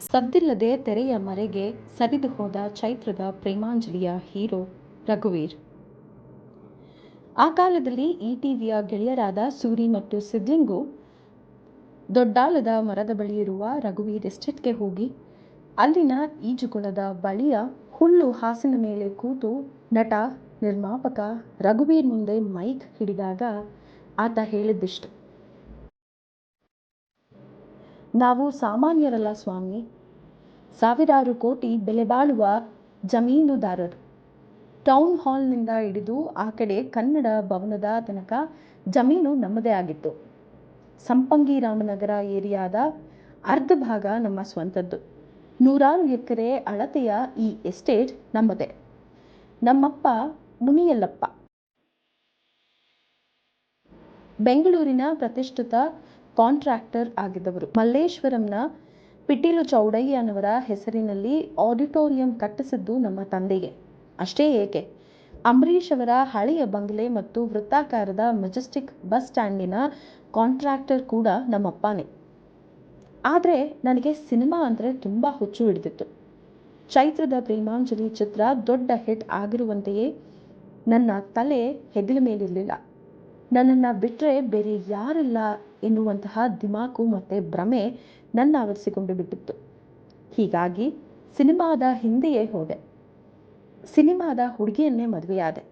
ಸದ್ದಿಲ್ಲದೆ ತೆರೆಯ ಮರೆಗೆ ಸರಿದು ಹೋದ ಚೈತ್ರದ ಪ್ರೇಮಾಂಜಲಿಯ ಹೀರೋ ರಘುವೀರ್. ಆ ಕಾಲದಲ್ಲಿ ಈ ಟಿವಿಯ ಗೆಳೆಯರಾದ ಸೂರಿ ಮತ್ತು ಸಿದ್ಲಿಂಗು ದೊಡ್ಡಾಲದ ಮರದ ಬಳಿ ಇರುವ ರಘುವೀರ್ ಎಸ್ಟೇಟ್ಗೆ ಹೋಗಿ ಅಲ್ಲಿನ ಈಜುಕೊಳದ ಬಳಿಯ ಹುಲ್ಲು ಹಾಸಿನ ಮೇಲೆ ಕೂತು ನಟ ನಿರ್ಮಾಪಕ ರಘುವೀರ್ ಮುಂದೆ ಮೈಕ್ ಹಿಡಿದಾಗ ಆತ ಹೇಳಿದ್ದಿಷ್ಟು. ನಾವು ಸಾಮಾನ್ಯರಲ್ಲ ಸ್ವಾಮಿ. ಸಾವಿರಾರು ಕೋಟಿ ಬೆಲೆ ಬಾಳುವ ಜಮೀನುದಾರರು. ಟೌನ್ ಹಾಲ್ನಿಂದ ಹಿಡಿದು ಆ ಕಡೆ ಕನ್ನಡ ಭವನದ ತನಕ ಜಮೀನು ನಮ್ಮದೇ ಆಗಿತ್ತು. ಸಂಪಂಗಿ ರಾಮನಗರ ಏರಿಯಾದ ಅರ್ಧ ಭಾಗ ನಮ್ಮ ಸ್ವಂತದ್ದು. ನೂರಾರು ಎಕರೆ ಅಳತೆಯ ಈ ಎಸ್ಟೇಟ್ ನಮ್ಮದೇ. ನಮ್ಮಪ್ಪ ಮುನಿಯಲ್ಲಪ್ಪ. ಬೆಂಗಳೂರಿನ ಪ್ರತಿಷ್ಠಿತ ಕಾಂಟ್ರಾಕ್ಟರ್ ಆಗಿದ್ದವರು. ಮಲ್ಲೇಶ್ವರಂನ ಪಿಟೀಲು ಚೌಡಯ್ಯನವರ ಹೆಸರಿನಲ್ಲಿ ಆಡಿಟೋರಿಯಂ ಕಟ್ಟಿಸಿದ್ದು ನಮ್ಮ ತಂದೆಗೆ ಅಷ್ಟೇ ಏಕೆ? ಅಂಬರೀಷ್ ಅವರ ಹಳೆಯ ಬಂಗಲೆ ಮತ್ತು ವೃತ್ತಾಕಾರದ ಮೆಜೆಸ್ಟಿಕ್ ಬಸ್ ಸ್ಟ್ಯಾಂಡಿನ ಕಾಂಟ್ರಾಕ್ಟರ್ ಕೂಡ ನಮ್ಮಪ್ಪನೇ. ಆದರೆ ನನಗೆ ಸಿನಿಮಾ ಅಂದರೆ ತುಂಬ ಹುಚ್ಚು ಹಿಡಿದಿತ್ತು. ಚೈತ್ರದ ಪ್ರೇಮಾಂಜಲಿ ಚಿತ್ರ ದೊಡ್ಡ ಹಿಟ್ ಆಗಿರುವಂತೆಯೇ ನನ್ನ ತಲೆ ಹೆಗಲ ಮೇಲಿರಲಿಲ್ಲ. ನನ್ನನ್ನು ಬಿಟ್ಟರೆ ಬೇರೆ ಯಾರಿಲ್ಲ ಎನ್ನುವಂತಹ ದಿಮಾಕು ಮತ್ತು ಭ್ರಮೆ ನನ್ನ ಆವರಿಸಿಕೊಂಡು ಬಿಟ್ಟಿತ್ತು. ಹೀಗಾಗಿ ಸಿನಿಮಾದ ಹಿಂದೆಯೇ ಹೋದೆ. ಸಿನಿಮಾದ ಹುಡುಗಿಯನ್ನೇ ಮದುವೆಯಾದೆ.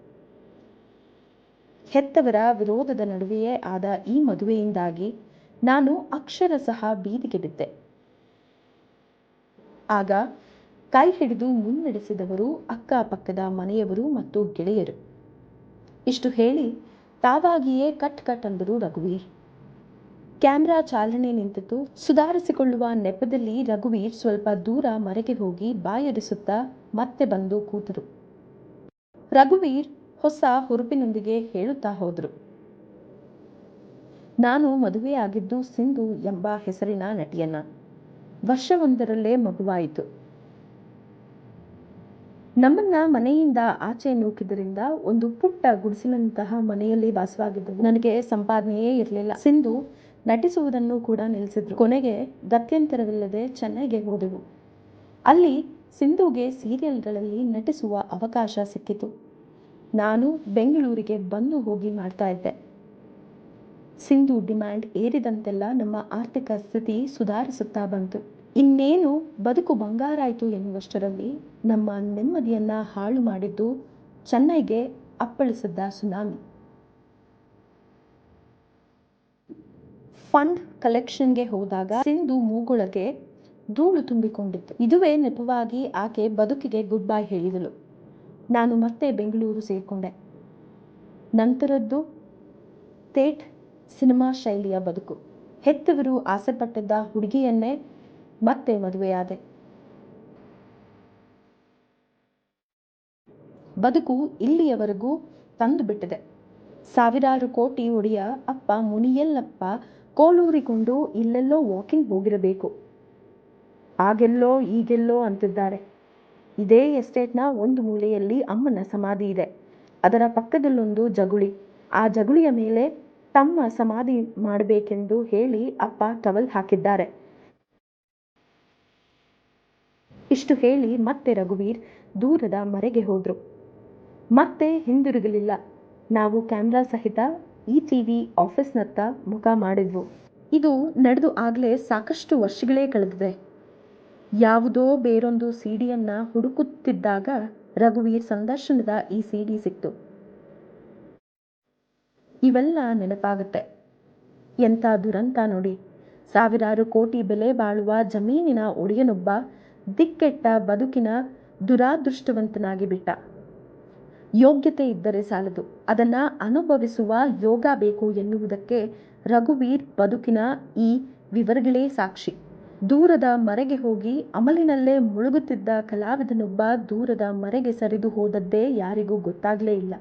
ಹೆತ್ತವರ ವಿರೋಧದ ನಡುವೆಯೇ ಆದ ಈ ಮದುವೆಯಿಂದಾಗಿ ನಾನು ಅಕ್ಷರಶಃ ಬೀದಿಗೆ ಬಿದ್ದೆ. ಆಗ ಕೈ ಹಿಡಿದು ಮುನ್ನಡೆಸಿದವರು ಅಕ್ಕಪಕ್ಕದ ಮನೆಯವರು ಮತ್ತು ಗೆಳೆಯರು. ಇಷ್ಟು ಹೇಳಿ ತಾವಾಗಿಯೇ ಕಟ್ ಕಟ್ ಅಂದರು ರಘುವೀರ್. ಕ್ಯಾಮ್ರಾ ಚಾಲನೆ ನಿಂತಿತು ಸುಧಾರಿಸಿಕೊಳ್ಳುವ ನೆಪದಲ್ಲಿ ರಘುವೀರ್ ಸ್ವಲ್ಪ ದೂರ ಮರೆಗೆ ಹೋಗಿ ಬಾಯರಿಸುತ್ತಾ ಮತ್ತೆ ಬಂದು ಕೂತರು. ರಘುವೀರ್ ಹೊಸ ಹುರುಪಿನೊಂದಿಗೆ ಹೇಳುತ್ತಾ ಹೋದರು. ನಾನು ಮದುವೆಯಾಗಿದ್ದು ಸಿಂಧು ಎಂಬ ಹೆಸರಿನ ನಟಿಯನ್ನ. ವರ್ಷವೊಂದರಲ್ಲೇ ಮಗುವಾಯಿತು. ನಮ್ಮನ್ನ ಮನೆಯಿಂದ ಆಚೆ ನೂಕಿದ್ದರಿಂದ ಒಂದು ಪುಟ್ಟ ಗುಡಿಸಿನಂತಹ ಮನೆಯಲ್ಲಿ ವಾಸವಾಗಿದ್ದವು. ನನಗೆ ಸಂಪಾದನೆಯೇ ಇರಲಿಲ್ಲ. ಸಿಂಧು ನಟಿಸುವುದನ್ನು ಕೂಡ ನಿಲ್ಲಿಸಿದ್ರು. ಕೊನೆಗೆ ಗತ್ಯಂತರವಿಲ್ಲದೆ ಚೆನ್ನೈಗೆ ಹೋದೆವು. ಅಲ್ಲಿ ಸಿಂಧುಗೆ ಸೀರಿಯಲ್ಗಳಲ್ಲಿ ನಟಿಸುವ ಅವಕಾಶ ಸಿಕ್ಕಿತು. ನಾನು ಬೆಂಗಳೂರಿಗೆ ಬಂದು ಹೋಗಿ ಮಾಡ್ತಾ ಇದ್ದೆ. ಸಿಂಧು ಡಿಮ್ಯಾಂಡ್ ಏರಿದಂತೆಲ್ಲ ನಮ್ಮ ಆರ್ಥಿಕ ಸ್ಥಿತಿ ಸುಧಾರಿಸುತ್ತಾ ಬಂತು. ಇನ್ನೇನು ಬದುಕು ಬಂಗಾರಾಯಿತು ಎನ್ನುವಷ್ಟರಲ್ಲಿ ನಮ್ಮ ನೆಮ್ಮದಿಯನ್ನು ಹಾಳು ಮಾಡಿದ್ದು ಚೆನ್ನೈಗೆ ಅಪ್ಪಳಿಸಿದ್ದ ಸುನಾಮಿ. ಫಂಡ್ ಕಲೆಕ್ಷನ್ಗೆ ಹೋದಾಗ ಸಿಂಧು ಮೂಗೊಳಗೆ ಧೂಳು ತುಂಬಿಕೊಂಡಿತ್ತು. ಇದುವೇ ನೆಪವಾಗಿ ಆಕೆ ಬದುಕಿಗೆ ಗುಡ್ ಬೈ ಹೇಳಿದಳು. ನಾನು ಮತ್ತೆ ಬೆಂಗಳೂರು ಸೇರಿಕೊಂಡೆ. ನಂತರದ್ದು ತೇಟ್ ಸಿನಿಮಾ ಶೈಲಿಯ ಬದುಕು. ಹೆತ್ತವರು ಆಸೆಪಟ್ಟಿದ್ದ ಹುಡುಗಿಯನ್ನೇ ಮತ್ತೆ ಮದುವೆಯಾದೆ. ಬದುಕು ಇಲ್ಲಿಯವರೆಗೂ ತಂದು ಬಿಟ್ಟಿದೆ ಸಾವಿರಾರು ಕೋಟಿ ಒಡೆಯ ಅಪ್ಪ ಮುನಿಯಲ್ಲಪ್ಪ ಕೋಲೂರಿಕೊಂಡು ಇಲ್ಲೆಲ್ಲೋ ವಾಕಿಂಗ್ ಹೋಗಿರಬೇಕು. ಆಗೆಲ್ಲೋ ಈಗೆಲ್ಲೋ ಅಂತಿದ್ದಾರೆ. ಇದೇ ಎಸ್ಟೇಟ್ನ ಒಂದು ಮೂಲೆಯಲ್ಲಿ ಅಮ್ಮನ ಸಮಾಧಿ ಇದೆ. ಅದರ ಪಕ್ಕದಲ್ಲೊಂದು ಜಗುಳಿ. ಆ ಜಗುಳಿಯ ಮೇಲೆ ತಮ್ಮ ಸಮಾಧಿ ಮಾಡಬೇಕೆಂದು ಹೇಳಿ ಅಪ್ಪ ಟವಲ್ ಹಾಕಿದ್ದಾರೆ. ಇಷ್ಟು ಹೇಳಿ ಮತ್ತೆ ರಘುವೀರ್ ದೂರದ ಮರೆಗೆ ಹೋದ್ರು. ಮತ್ತೆ ಹಿಂದಿರುಗಲಿಲ್ಲ. ನಾವು ಕ್ಯಾಮ್ರಾ ಸಹಿತ ಈ ಟಿವಿ ಆಫೀಸ್ನತ್ತ ಮುಖ ಮಾಡಿದ್ವು. ಇದು ನಡೆದು ಆಗಲೇ ಸಾಕಷ್ಟು ವರ್ಷಗಳೇ ಕಳೆದಿದೆ. ಯಾವುದೋ ಬೇರೊಂದು ಸಿಡಿಯನ್ನು ಹುಡುಕುತ್ತಿದ್ದಾಗ ರಘುವೀರ್ ಸಂದರ್ಶನದ ಈ ಸಿಡಿ ಸಿಕ್ತು. ಇವೆಲ್ಲ ನೆನಪಾಗುತ್ತೆ. ಎಂಥ ದುರಂತ ನೋಡಿ. ಸಾವಿರಾರು ಕೋಟಿ ಬೆಲೆ ಬಾಳುವ ಜಮೀನಿನ ಒಡೆಯನೊಬ್ಬ ದಿಕ್ಕೆಟ್ಟ ಬದುಕಿನ ದುರಾದೃಷ್ಟವಂತನಾಗಿ ಬಿಟ್ಟ. ಯೋಗ್ಯತೆ ಇದ್ದರೆ ಸಾಲದು. ಅದನ್ನು ಅನುಭವಿಸುವ ಯೋಗ ಬೇಕು ಎನ್ನುವುದಕ್ಕೆ ರಘುವೀರ್ ಬದುಕಿನ ಈ ವಿವರಗಳೇ ಸಾಕ್ಷಿ. ದೂರದ ಮರೆಗೆ ಹೋಗಿ ಅಮಲಿನಲ್ಲೇ ಮುಳುಗುತ್ತಿದ್ದ ಕಲಾವಿದನೊಬ್ಬ ದೂರದ ಮರೆಗೆ ಸರಿದು ಹೋದದ್ದೇ ಯಾರಿಗೂ ಗೊತ್ತಾಗಲೇ ಇಲ್ಲ.